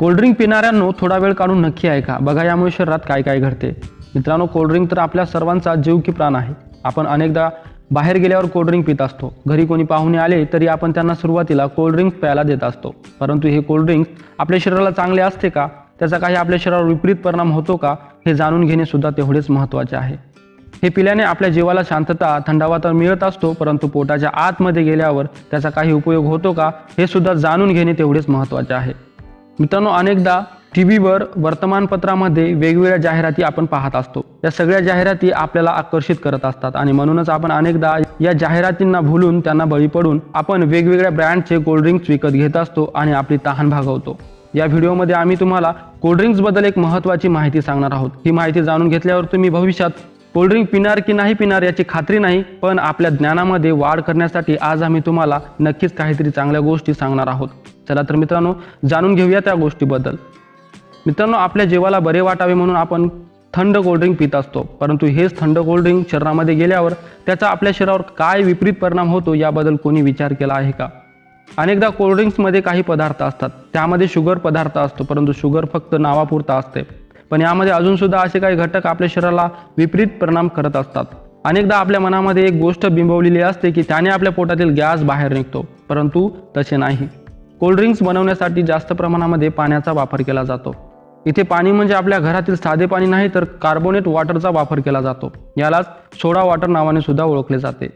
Cold drink पिणाऱ्यांनो थोडा वेळ काढून नक्की ऐका. बघा यामुळे शरीरात काय काय घडते. मित्रांनो कोल्ड्रिंक तर आपल्या सर्वांचा जीव की प्राण आहे. आपण अनेकदा बाहेर गेल्यावर कोल्ड्रिंक पित असतो. घरी कोणी पाहुणे आले तरी आपण त्यांना सुरुवातीला कोल्ड्रिंक्स प्यायला देत असतो. परंतु हे कोल्ड्रिंक्स आपल्या शरीराला चांगले असते का? त्याचा काही आपल्या शरीरावर विपरीत परिणाम होतो का? हे जाणून घेणे सुद्धा तेवढेच महत्त्वाचे आहे. हे पिल्याने आपल्या जीवाला शांतता थंडावा तर मिळत असतो परंतु पोटाच्या आतमध्ये गेल्यावर त्याचा काही उपयोग होतो का? हे सुद्धा जाणून घेणे तेवढेच महत्त्वाचे आहे. मित्रांनो अनेकदा टी व्हीवर वर्तमानपत्रामध्ये वेगवेगळ्या जाहिराती आपण पाहत असतो. या सगळ्या जाहिराती आपल्याला आकर्षित करत असतात आणि म्हणूनच आपण अनेकदा या जाहिरातींना भुलून त्यांना बळी पडून आपण वेगवेगळ्या ब्रँडचे कोल्ड्रिंक्स विकत घेत असतो आणि आपली तहान भागवतो. या व्हिडिओमध्ये आम्ही तुम्हाला कोल्ड्रिंक्सबद्दल एक महत्त्वाची माहिती सांगणार आहोत. ही माहिती जाणून घेतल्यावर तुम्ही भविष्यात कोल्ड्रिंक पिणार की नाही पिणार याची खात्री नाही पण आपल्या ज्ञानामध्ये वाढ करण्यासाठी आज आम्ही तुम्हाला नक्कीच काहीतरी चांगल्या गोष्टी सांगणार आहोत. चला तर मित्रांनो जाणून घेऊया त्या गोष्टीबद्दल. मित्रांनो आपल्या जीवाला बरे वाटावे म्हणून आपण थंड कोल्ड्रिंक पित असतो. परंतु हेच थंड कोल्ड्रिंक शरीरामध्ये गेल्यावर त्याचा आपल्या शरीरावर काय विपरीत परिणाम होतो याबद्दल कोणी विचार केला आहे का? अनेकदा कोल्ड्रिंक्समध्ये काही पदार्थ असतात. त्यामध्ये शुगर पदार्थ असतो परंतु शुगर फक्त नावापुरता असते. पण यामध्ये अजूनसुद्धा असे काही घटक आपल्या शरीराला विपरीत परिणाम करत असतात. अनेकदा आपल्या मनामध्ये एक गोष्ट बिंबवलेली असते की त्याने आपल्या पोटातील गॅस बाहेर निघतो परंतु तसे नाही. कोल्ड्रिंक्स बनवण्यासाठी जास्त प्रमाणामध्ये पाण्याचा वापर केला जातो. इथे पाणी म्हणजे आपल्या घरातील साधे पाणी नाही तर कार्बोनेट वॉटरचा वापर केला जातो. यालाच सोडा वॉटर नावाने सुद्धा ओळखले जाते.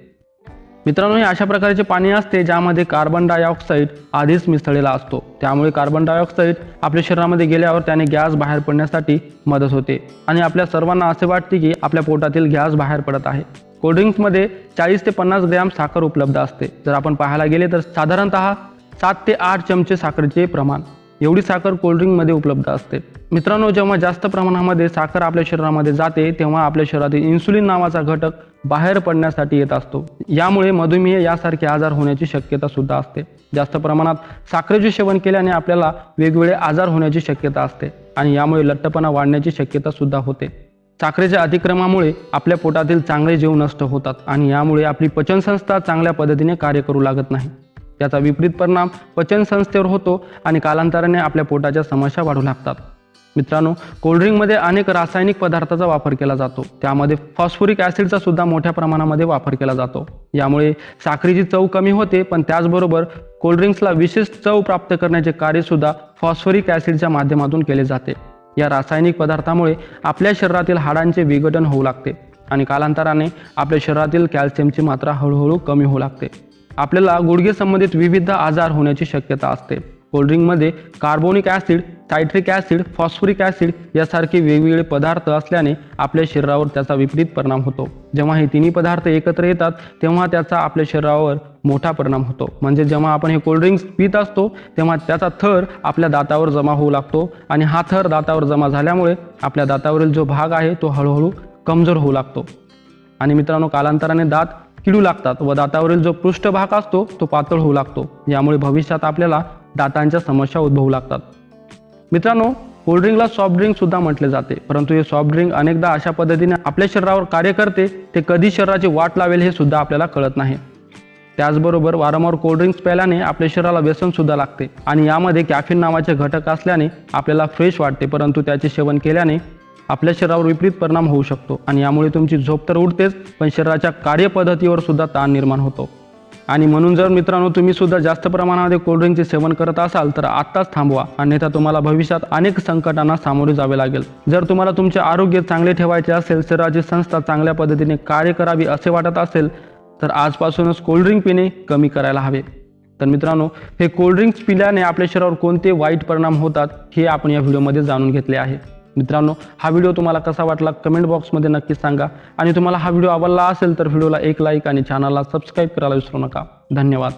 मित्रांनो हे अशा प्रकारचे पाणी असते ज्यामध्ये कार्बन डायऑक्साईड आधीच मिसळलेला असतो. त्यामुळे कार्बन डायऑक्साईड आपल्या शरीरामध्ये गेल्यावर त्याने गॅस बाहेर पडण्यासाठी मदत होते. आणि आपल्या सर्वांना असे वाटते की आपल्या पोटातील गॅस बाहेर पडत आहे. कोल्ड्रिंक्समध्ये चाळीस ते पन्नास ग्रॅम साखर उपलब्ध असते. जर आपण पाहायला गेले तर साधारणतः सात ते आठ चमचे साखरेचे प्रमाण. एवढी साखर कोल्ड्रिंकमध्ये उपलब्ध असते. मित्रांनो जेव्हा जास्त प्रमाणामध्ये साखर आपल्या शरीरामध्ये जाते तेव्हा आपल्या शरीरातील इन्सुलिन नावाचा घटक बाहेर पडण्यासाठी येत असतो. यामुळे मधुमेह यासारखे आजार होण्याची शक्यता सुद्धा असते. जास्त प्रमाणात साखरेचे सेवन केल्याने आपल्याला वेगवेगळे आजार होण्याची शक्यता असते आणि यामुळे लठ्ठपणा वाढण्याची शक्यता सुद्धा होते. साखरेच्या अतिक्रमामुळे आपल्या पोटातील चांगले जीव नष्ट होतात आणि यामुळे आपली पचनसंस्था चांगल्या पद्धतीने कार्य करू लागत नाही. त्याचा विपरीत परिणाम पचन संस्थेवर होतो आणि कालांतराने आपल्या पोटाच्या समस्या वाढू लागतात. मित्रांनो कोल्ड्रिंकमध्ये अनेक रासायनिक पदार्थाचा वापर केला जातो. त्यामध्ये फॉस्फोरिक ॲसिडचा सुद्धा मोठ्या प्रमाणामध्ये वापर केला जातो. यामुळे साखरेची चव कमी होते पण त्याचबरोबर कोल्ड्रिंक्सला विशेष चव प्राप्त करण्याचे कार्यसुद्धा फॉस्फोरिक ॲसिडच्या माध्यमातून केले जाते. या रासायनिक पदार्थामुळे आपल्या शरीरातील हाडांचे विघटन होऊ लागते आणि कालांतराने आपल्या शरीरातील कॅल्शियमची मात्रा हळूहळू कमी होऊ लागते. आपल्याला गुडघे संबंधित विविध आजार होण्याची शक्यता असते. कोल्ड्रिंकमध्ये carbonic acid citric acid phosphoric acid यासारखे वेगवेगळे पदार्थ असल्याने आपल्या शरीरावर त्याचा विपरीत परिणाम होतो. जेव्हा हे तिन्ही पदार्थ एकत्र येतात तेव्हा त्याचा आपल्या शरीरावर मोठा परिणाम होतो. म्हणजे जेव्हा आपण हे कोल्ड्रिंक्स पित असतो तेव्हा त्याचा थर आपल्या दातावर जमा होऊ लागतो आणि हा थर दातावर जमा झाल्यामुळे आपल्या दातावरील जो भाग आहे तो हळूहळू कमजोर होऊ लागतो. आणि मित्रांनो कालांतराने दात किडू लागतात व दातावरील जो पृष्ठभाग असतो तो पातळ होऊ लागतो. यामुळे भविष्यात आपल्याला दातांच्या समस्या उद्भवू लागतात. मित्रांनो कोल्ड्रिंकला सॉफ्ट ड्रिंक सुद्धा म्हटले जाते. परंतु हे सॉफ्ट ड्रिंक अनेकदा अशा पद्धतीने आपल्या शरीरावर कार्य करते ते कधी शरीराची वाट लावेल हे सुद्धा आपल्याला कळत नाही. त्याचबरोबर वारंवार कोल्ड्रिंक्स प्यायल्याने आपल्या शरीराला व्यसन सुद्धा लागते. आणि यामध्ये कॅफिन नावाचे घटक असल्याने आपल्याला फ्रेश वाटते परंतु त्याचे सेवन केल्याने आपल्या शरीरावर विपरीत परिणाम होऊ शकतो आणि यामुळे तुमची झोप तर उडतेच पण शरीराच्या कार्यपद्धतीवर सुद्धा ताण निर्माण होतो. आणि म्हणून जर मित्रांनो तुम्ही सुद्धा जास्त प्रमाणामध्ये कोल्ड्रिंकचे सेवन करत असाल तर आत्ताच थांबवा. अन्यथा तुम्हाला भविष्यात अनेक संकटांना सामोरे जावे लागेल. जर तुम्हाला तुमचे आरोग्य चांगले ठेवायचे असेल शरीराची संस्था चांगल्या पद्धतीने कार्य करावी असे वाटत असेल तर आजपासूनच कोल्ड्रिंक पिणे कमी करायला हवे. तर मित्रांनो हे कोल्ड्रिंक्स पिल्याने आपल्या शरीरावर कोणते वाईट परिणाम होतात हे आपण या व्हिडिओमध्ये जाणून घेतले आहे. मित्रांनो हा व्हिडिओ तुम्हाला कसा वाटला कमेंट बॉक्समध्ये नक्की सांगा. आणि तुम्हाला हा व्हिडिओ आवडला असेल तर व्हिडिओला एक लाईक आणि चॅनलला सबस्क्राईब करायला विसरू नका. धन्यवाद.